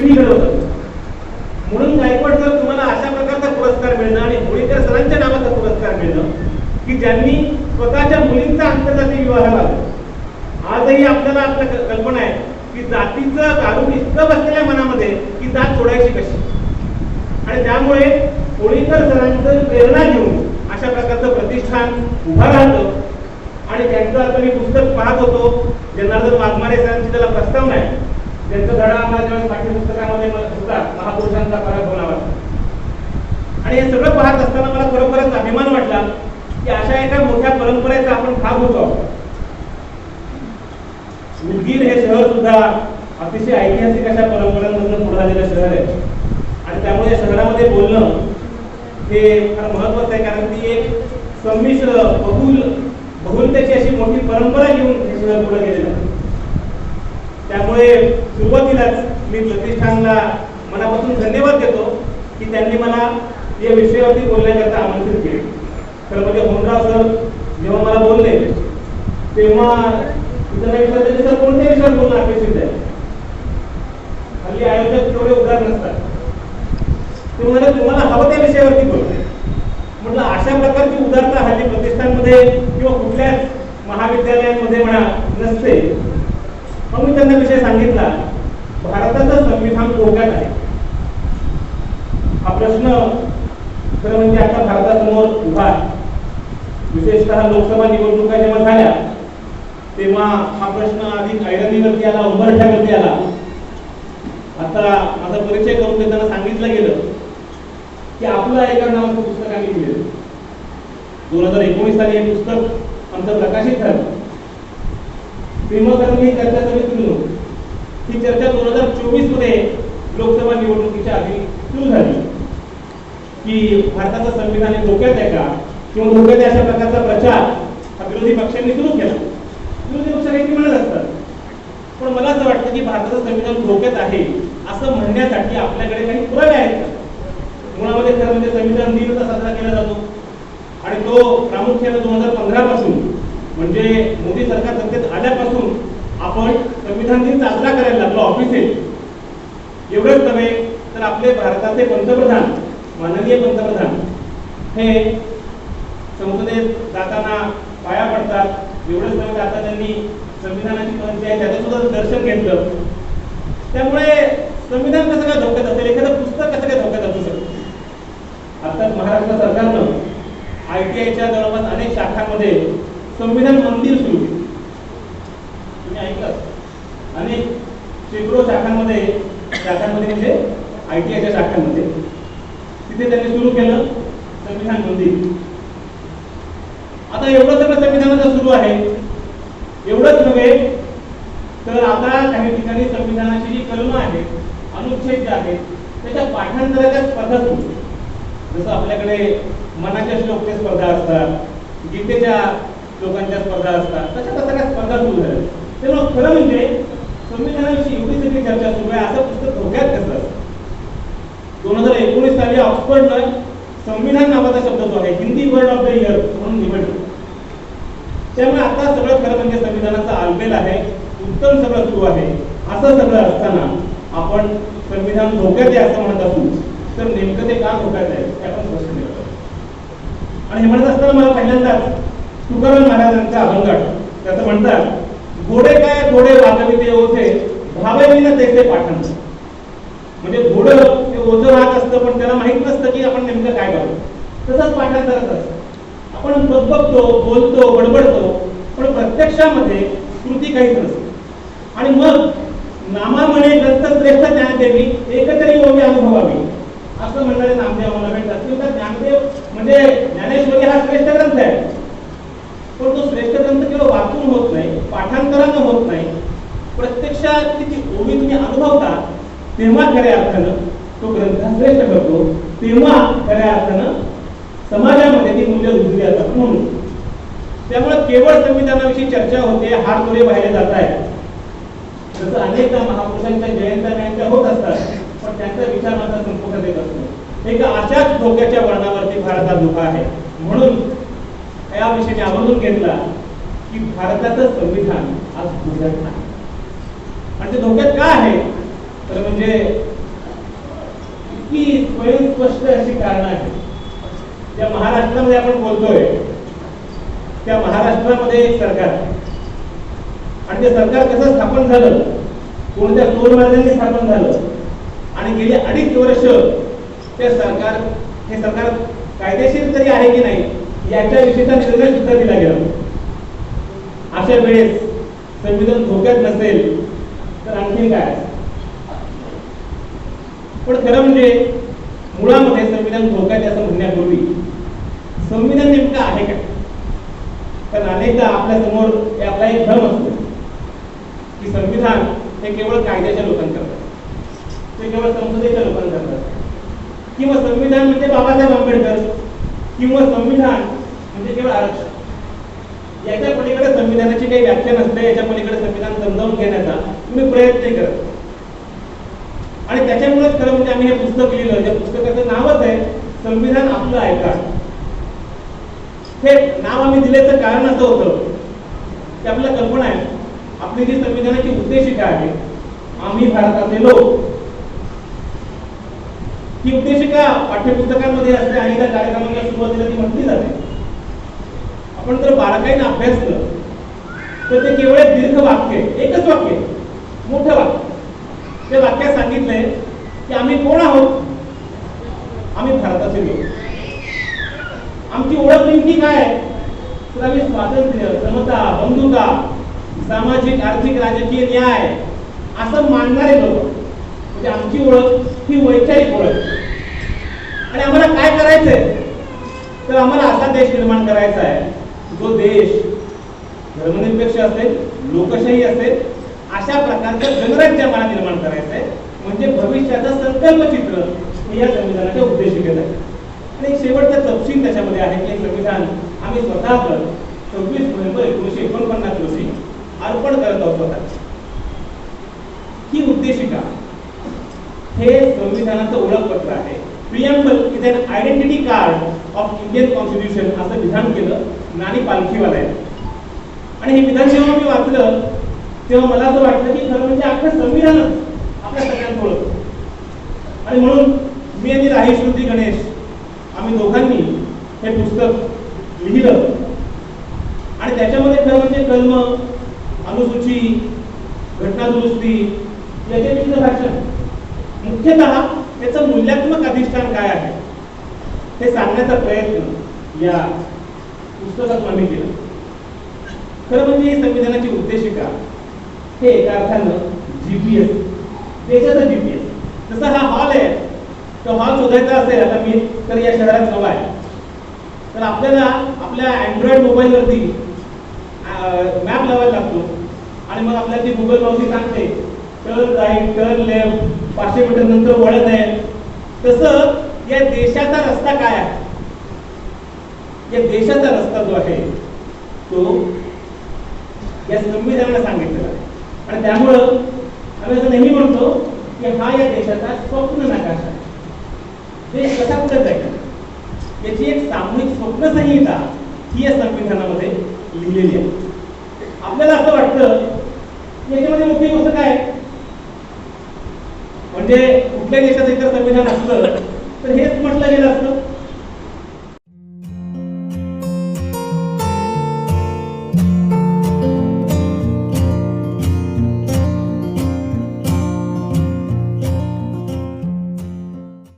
श्रीगड होतं म्हणून गायकवाड सर तुम्हाला अशा प्रकारचा पुरस्कार मिळणं आणि होळीकर सरांच्या नावाचा पुरस्कार मिळणं की ज्यांनी स्वतःच्या मुलींचा आंतरजातीय विवाह लावला आजही आपल्याला आपल्या कल्पना आहे की जातीचं दारून इतकं बसलेल्या मनामध्ये की जात सोडायची कशी? आणि त्यामुळे होळीकर सरांचं प्रेरणा घेऊन अशा प्रकारचं प्रतिष्ठान उभं राहतं. आणि त्यांचं आता मी पुस्तक पाहत होतो जनार्दन वाघमारे सरांची त्याला प्रस्तावना आहे. त्यांचा धडा आम्हाला ज्यावेळेस पाठ्यपुस्तकामध्ये होता महापुरुषांचा पराभव नावाचा आणि हे सगळं पाहत असताना मला खरोखरच अभिमान वाटला की अशा एका मोठ्या परंपरेचा आपण भाग होतो उदगीर हे शहर सुद्धा अतिशय ऐतिहासिक अशा परंपरांमधून पुढे आलेलं शहर आहे. आणि त्यामुळे शहरामध्ये बोलणं हे फार महत्वाचं आहे कारण ती एक संमिश्र बहुल बहुलतेची अशी मोठी परंपरा घेऊन हे शहर पुढे गेलेलं आहे. त्यामुळे सुरुवातीलाच मी प्रतिष्ठानला मनापासून धन्यवाद देतो की त्यांनी मला या विषयावरती बोलण्याकरता आमंत्रित केले. तर म्हणजे होमराव सर जेव्हा मला बोलले तेव्हा त्यांना विचारलं सर कोणत्या विषयावर बोलणं अपेक्षित आहे? हल्ली आयोजक तेवढे उदार नसतात ते म्हणाले तुम्हाला हवं त्या विषयावरती बोलते म्हटलं अशा प्रकारची उदारता हल्ली प्रतिष्ठानमध्ये किंवा कुठल्याच महाविद्यालयांमध्ये म्हणा नसते. मग मी त्यांना विषय सांगितला. भारताचं संविधान धोक्यात आहे. हा प्रश्न खरं म्हणजे आता भारतासमोर उभा आहे. विशेषतः लोकसभा निवडणुका जेव्हा झाल्या तेव्हा हा प्रश्न अधिक ऐरणीवरती आला उंबरठ्यावरती आला. आता माझा परिचय करून देताना सांगितलं गेलं की आपलं एका नावाचं पुस्तक आम्ही लिहिलं दोन हजार एकोणीस साली हे पुस्तक आमचं प्रकाशित झालं. तेव्हा मी चर्चा समिती सुरू ही चर्चा दोन हजार चोवीसमध्ये लोकसभा निवडणुकीच्या आधी सुरू झाली. की भारताचं संविधान हे धोक्यात आहे का? किंवा धोक्यात आहे अशा प्रकारचा प्रचार हा विरोधी पक्षांनी सुरू केला. विरोधी पक्ष काही म्हणत असतात पण मला असं वाटतं की भारताचं संविधान धोक्यात आहे असं म्हणण्यासाठी आपल्याकडे काही पुरावे आहेत का? मुळामध्ये खरं म्हणजे संविधान दिन साजरा केला जातो. आणि तो प्रामुख्याने दोन हजार पंधरा पासून म्हणजे मोदी सरकार सत्तेत आल्यापासून आपण संविधान दिन साजरा करायला लागलो ऑफिसेल एवढंच नव्हे तर आपले भारताचे पंतप्रधान माननीय पंतप्रधान हे संसदेत जाताना पाया पडतात. एवढंच नव्हे तर आता त्यांनी संविधानाची पंच आहे त्याचं सुद्धा दर्शन घेतलं. त्यामुळे संविधान कसं काय धोक्यात असेल? एखादं पुस्तक कसं काय धोक्यात असू शकतं? आता महाराष्ट्र सरकारनं आय टी आयच्या जवळपास अनेक शाखांमध्ये संविधान मंदिर सुरू केलं. तुम्ही ऐकलं? आणि शेकडो शाखांमध्ये शाखांमध्ये म्हणजे आय टी आयच्या शाखांमध्ये तिथे त्यांनी सुरू केलं संविधान मंदिर. आता एवढं सगळं संविधानाचं सुरू आहे. एवढंच नव्हे तर आता काही ठिकाणी संविधानाची जी कलम आहेत अनुच्छेद जे आहेत त्याच्या पाठांतराच्या स्पर्धा सुरू. जसं आपल्याकडे मनाच्या श्लोकच्या स्पर्धा असतात गीतेच्या लोकांच्या स्पर्धा असतात. तशा सगळ्या स्पर्धा सुरू झाल्या. तेव्हा खरं म्हणजे संविधानाविषयी एवढी सगळी चर्चा सुरू आहे असं पुस्तक धोक्यात कसं असतं? दोन हजार एकोणीस साली ऑक्सफर्डनं संविधान नावाचा शब्द जो आहे Hindi word of the year म्हणून निवडला. त्यामुळे आता सगळं खरं म्हणजे संविधानाचा आलबेल आहे उत्तम सगळं सुरू आहे. असं सगळं असताना आपण संविधान धोक्यात आहे असं म्हणत असू तर नेमकं ते का धोक्यात आहे ते आपण स्पष्ट केलं आणि हे म्हणत असताना मला पहिल्यांदाच तुकाराम महाराजांचा अभंग आठवतो. त्याचं म्हणतात घोडे काय घोडे वागविते ओझे भावविना तेथे पाठण म्हणजे घोडं ते ओझं राहत असतं पण त्याला माहीत नसतं की आपण नेमकं काय करतो. तसंच पाठांतरच असतं. आपण बघतो बोलतो बडबडतो पण प्रत्यक्षामध्ये कृती काहीच नसते. आणि मग नामा म्हणे ग्रंथ श्रेष्ठ ज्ञानदेवी एकतरी ओवी अनुभवावी. असं म्हणणारे नामदेव आम्हाला भेटतात. ज्ञानदेव म्हणजे ज्ञानेश्वरी हा श्रेष्ठ ग्रंथ आहे. पण तो श्रेष्ठ ग्रंथ केवळ वाचून होत नाही पाठांतरानं होत नाही. प्रत्यक्षात ती ओवी तुम्ही अनुभवता तेव्हा खऱ्या अर्थानं तो ग्रंथ श्रेष्ठ करतो तेव्हा खऱ्या अर्थानं समाजामध्ये ती मूल्य रुजली जातात म्हणून त्यामुळे केवळ संविधानाविषयी चर्चा होते हार तुरे बाहेर जात आहे जसं अनेकदा महापुरुषांच्या जयंत्या जयंत्या होत असतात पण त्यांचा विचार मात्र संपुष्टात येत असतो. एक अशाच धोक्याच्या वर्णावरती भारत हा धोका आहे. म्हणून या विषयाने आवर्जून घेतला की भारताचं संविधान आज धोक्यात नाही. आणि ते धोक्यात का आहे? तर म्हणजे इतकी स्वयंस्पष्ट अशी कारणं आहेत. ज्या महाराष्ट्रामध्ये आपण बोलतोय त्या महाराष्ट्रामध्ये एक सरकार आहे. आणि ते सरकार कसं स्थापन झालं? कोणत्या चोरमार्गाने स्थापन झालं? आणि गेली अडीच वर्ष ते सरकार हे सरकार कायदेशीर तरी आहे की नाही? याच्याविषयीचा निर्णय सुद्धा दिला गेला. अशा वेळेस संविधान धोक्यात नसेल तर आणखी काय? पण खरं म्हणजे मुळामध्ये संविधान धोक्यात असं म्हणण्यापूर्वी संविधान नेमकं आहे काय? कारण अनेकदा आपल्यासमोर हे आपला एक भ्रम असतो की संविधान हे केवळ कायद्याच्या लोकांकरता ते केवळ संसदेच्या लोकांकरता किंवा संविधान म्हणजे बाबासाहेब आंबेडकर किंवा संविधान म्हणजे केवळ आरक्षण. याच्या पलीकडे संविधानाची काही व्याख्या नसते याच्या पलीकडे संविधान समजावून घेण्याचा तुम्ही प्रयत्न करत आणि त्याच्यामुळेच खरं म्हणजे आम्ही हे पुस्तक लिहिलं. त्या पुस्तकाचं नावच आहे संविधान आपलं ऐका हे नाव आम्ही दिल्याचं कारण असं होतं की आपल्याला कल्पना आहे. आपली जी संविधानाची उद्देशिका आहे आम्ही भारतातले लोक. ही उद्देशिका पाठ्यपुस्तकांमध्ये असते आणि त्या कार्यक्रमाच्या सुरुवातीला ती म्हटली जाते. आपण जर बारकाईने अभ्यासलं तर ते केवळ दीर्घ वाक्य एकच वाक्य मोठं वाक्य. त्या वाक्यात सांगितलंय की आम्ही कोण आहोत? आम्ही भारताचे लोक. आमची ओळख नेमकी काय आहे? तर आम्ही स्वातंत्र्य समता बंधुता सामाजिक आर्थिक राजकीय न्याय असं मानणारे लोक. म्हणजे आमची ओळख ही वैचारिक ओळख. आणि आम्हाला काय करायचंय? तर आम्हाला असा देश निर्माण करायचा आहे. जो देश धर्मनिरपेक्ष असेल लोकशाही असेल अशा प्रकारचं गणराज्य आम्हाला निर्माण करायचं आहे. म्हणजे भविष्याचं संकल्पचित्र हे या संविधानाच्या उद्देशिकेत आहे. आणि एक शेवटचा तपशील त्याच्यामध्ये आहे की संविधान आम्ही स्वतः पण सव्वीस नोव्हेंबर एकोणीसशे एकोणपन्नास रोजी अर्पण करत आहोत स्वतः ही उद्देशिका हे संविधानाचं ओळखपत्र आहे. Preamble is an identity card of Indian constitution असं विधान केलं नानी पालखीवाला आणि हे विधान जेव्हा मी वाचलं तेव्हा मला असं वाटलं की खरं म्हणजे अख्खं संविधानच आपल्या सगळ्यांना ओळखतो. आणि म्हणून मी आणि राही श्रुती गणेश आम्ही दोघांनी हे पुस्तक लिहिलं. आणि त्याच्यामध्ये खरं म्हणजे कलम अनुसूची घटना दुरुस्ती याच्याविषयीचं भाषण. मुख्यतः त्याचं मूल्यात्मक अधिष्ठान काय आहे? हे सांगण्याचा प्रयत्न या पुस्तकात आम्ही केला. खरं म्हणजे ही संविधानाची उद्देशिका हे एका अर्थानं जीपीएस देशाचा जीपीएस जसा हा हॉल आहे तो हॉल शोधायचा असेल आता मी तर या शहरात नवा आहे. तर आपल्याला आपल्या अँड्रॉइड मोबाईलवरती मॅप लावायला लागतो. आणि मग आपल्याला ती गुगल मावशी सांगते टर्न राईट टर्न लेफ्ट पाचशे मीटर नंतर वळत आहे. तसं या देशाचा रस्ता काय आहे? या देशाचा रस्ता जो आहे तो या संविधानाला सांगितलेला आहे. आणि त्यामुळं आम्ही असं नेहमी म्हणतो की हा या देशाचा स्वप्न नकाशा आहे. देश कसा कुठे जाईल याची एक सामूहिक स्वप्न संहिता ही या संविधानामध्ये लिहिलेली आहे. आपल्याला असं वाटतं याच्यामध्ये मुख्य गोष्ट काय आहे? म्हणजे कुठल्या देशाचं इतर संविधान असलं तर हेच म्हटलं गेलं असतं.